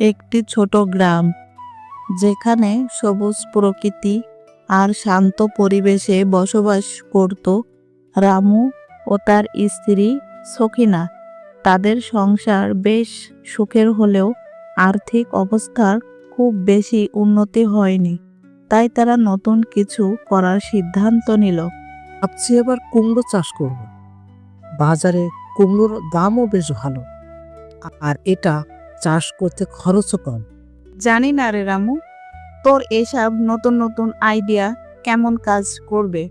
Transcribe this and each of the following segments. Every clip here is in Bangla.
একটি ছোট গ্রাম, যেখানে সবুজ প্রকৃতি আর শান্ত পরিবেশে বসবাস করত রামু ও তার স্ত্রী সখিনা। তাদের সংসার বেশ সুখের হলেও আর্থিক অবস্থার খুব বেশি উন্নতি হয়নি, তাই তারা নতুন কিছু করার সিদ্ধান্ত নিল। ভাবছি এবার কুমড়ো চাষ করব। বাজারে কুমড়োর দামও বেশ ভালো, আর এটা চাষ করতে খরচও কম। জানি না রে রামু তোর এসব নতুন নতুন আইডিয়া কেমন কাজ করবে?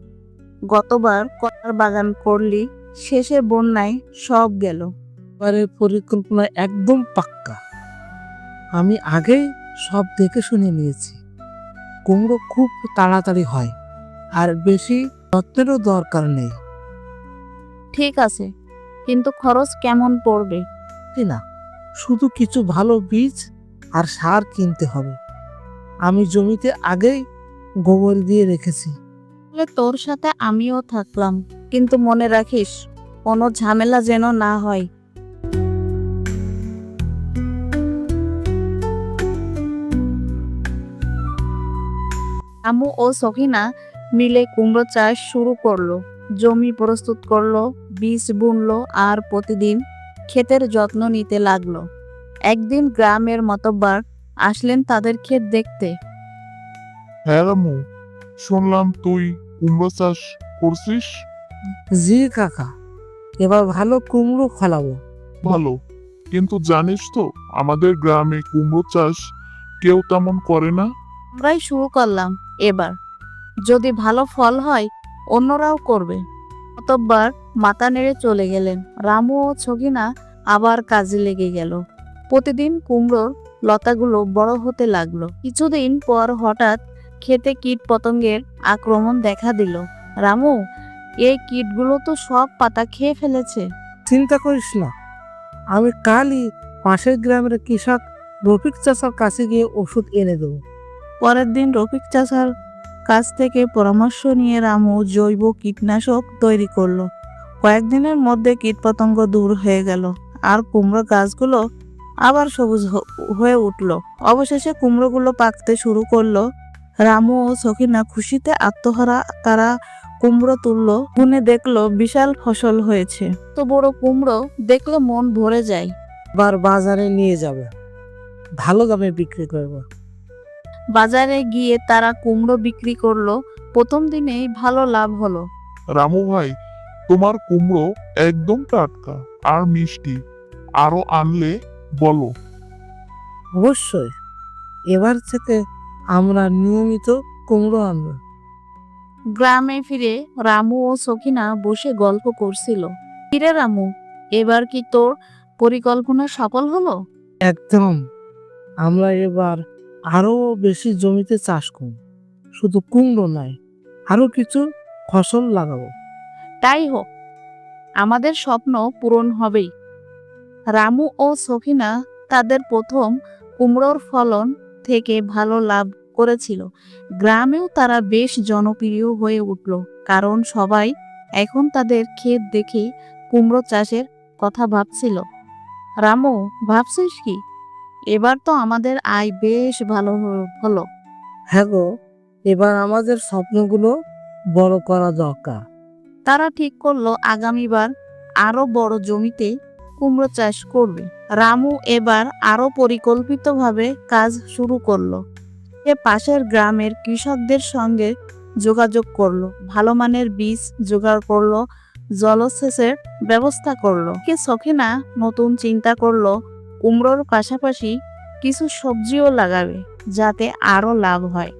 গতবার কলার বাগান করলি শেষে বন্যায় সব গেল। এবারের পরিকল্পনা একদম পাক্কা। আমি আগেই সব দেখে শুনে নিয়েছি। কুমড়ো খুব তাড়াতাড়ি হয় আর বেশি যত্নেরও দরকার নেই। ঠিক আছে কিন্তু খরচ কেমন পড়বে? না। শুধু কিছু ভালো বীজ আর সার কিনতে হবে। আমি জমিতে আগেই গোবর দিয়ে রেখেছি। তোর সাথে আমিও থাকলাম, কিন্তু মনে রাখিস, কোনো ঝামেলা যেন না হয়। আমু ও সখিনা মিলে কুমড়ো চাষ শুরু করল, জমি প্রস্তুত করল, বীজ বুনলো আর প্রতিদিন ক্ষেতের যত্ন নিতে লাগল। একদিন গ্রামের মতবার আসলেন তাদের ক্ষেত দেখতে। হ্যাঁ রামু শুনলাম তুই কুমড়ো চাষ করছিস? জি কাকা এবার ভালো কুমড়ো ফলাবো। ভালো কিন্তু জানিস তো আমাদের গ্রামে কুমড়ো চাষ কেউ তেমন করে না? আমরাই শুরু করলাম এবার। যদি ভালো ফল হয় অন্যরাও করবে। অতঃবার মাথা নেড়ে চলে গেলেন। রামু ও ছগিনা আবার কাজে লেগে গেল। প্রতিদিন কুমড়োর লতাগুলো বড় হতে লাগল। কিছুদিন পর হঠাৎ খেতে কীট পতঙ্গের আক্রমণ দেখা দিল। রামু এই কীটগুলো তো সব পাতা খেয়ে ফেলেছে। চিন্তা করিস না। আমি কালই পাশের গ্রামের কৃষক রফিক চাষার কাছে গিয়ে ওষুধ এনে দেবো। পরের দিন রফিক চাষার কাছ থেকে পরামর্শ নিয়ে রামু জৈব কীটনাশক তৈরি করল। কয়েকদিনের মধ্যে কীটপতঙ্গ দূর হয়ে গেল। আর কুমড়ো গাছগুলো আবার সবুজ হয়ে উঠল। অবশেষে কুমড়োগুলো পাকতে শুরু করল। রামু ও সখিনা খুশিতে আত্মহারা তারা কুমড়ো তুললো গুনে দেখল বিশাল ফসল হয়েছে। তো বড় কুমড়ো দেখলে মন ভরে যায়। এবার বাজারে নিয়ে যাবে। ভালো দামে বিক্রি করব। বাজারে গিয়ে তারা কুমড়ো বিক্রি করল। প্রথম দিনেই ভালো লাভ হলো। রামু ভাই তোমার কুমড়ো একদম টাটকা আর মিষ্টি। আরও আনলে বলো। অবশ্যই। এবার থেকে আমরা নিয়মিত কুমড়ো আনব। গ্রামে ফিরে রামু ও সখিনা বসে গল্প করছিল। ফিরে রামু এবার কি তোর পরিকল্পনা সফল হলো? একদম। আমরা এবার আরও বেশি জমিতে চাষ করব। শুধু কুমড়ো নয়, আরও কিছু ফসল লাগাবো। তাই হোক, আমাদের স্বপ্ন পূরণ হবেই। রামু ও সখিনা তাদের প্রথম কুমড়োর ফলন থেকে ভালো লাভ করেছিল। গ্রামেও তারা বেশ জনপ্রিয় হয়ে উঠল, কারণ সবাই এখন তাদের ক্ষেত দেখে কুমড়ো চাষের কথা ভাবছিল। রামু, ভাবছিস কি? এবার তো আমাদের আয় বেশ ভালো হলো। হ্যাঁ গো এবার আমাদের স্বপ্নগুলো বড় করা দরকার। তারা ঠিক করল আগামীবার আরও বড় জমিতে কুমড়ো চাষ করবে। রামু এবার আরও পরিকল্পিতভাবে কাজ শুরু করল। এ পাশের গ্রামের কৃষকদের সঙ্গে যোগাযোগ করল ভালো মানের বীজ জোগাড় করল জলসেচের ব্যবস্থা করল। কে সখিনা নতুন চিন্তা করল কুমড়োর পাশাপাশি কিছু সবজিও লাগাবে যাতে আরও লাভ হয়।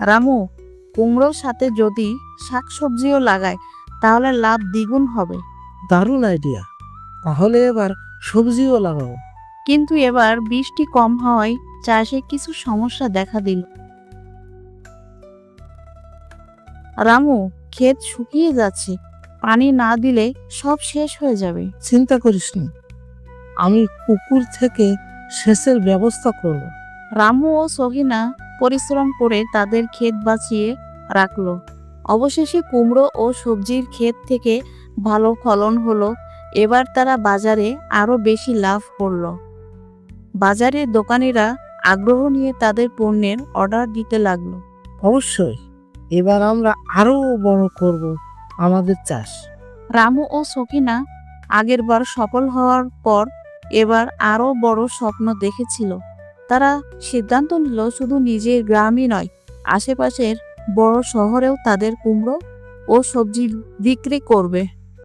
রামু কুমড়োর সাথে যদি শাকসবজিও লাগায় তাহলে লাভ দ্বিগুণ হবে। দারুণ আইডিয়া। তাহলে এবার সবজিও লাগাবো কিন্তু এবার বৃষ্টি কম হওয়ায় চাষে কিছু সমস্যা দেখা দিল। রামু ক্ষেত শুকিয়ে যাচ্ছে। পানি না দিলে সব শেষ হয়ে যাবে। চিন্তা করিস নি। আমি পুকুর থেকে সেচের ব্যবস্থা করব। রামু ও সহিনা পরিশ্রম করে তাদের ক্ষেত বাঁচিয়ে রাখল। অবশেষে কুমড়ো ও সবজির ক্ষেত থেকে ভালো ফলন হলো। এবার তারা বাজারে আরও বেশি লাভ করল। বাজারের দোকানিরা আগ্রহ নিয়ে তাদের পণ্যের অর্ডার দিতে লাগল। অবশ্যই এবার আমরা আরও বড় করব আমাদের চাষ। রামু ও সকিনা আগেরবার সফল হওয়ার পর এবার আরও বড় স্বপ্ন দেখেছিল। তারা সিদ্ধান্ত নিল শুধু নিজের গ্রামই নয়, আশেপাশের বড় শহরেও তাদের কুমড়ো ও সবজি বিক্রি করবে।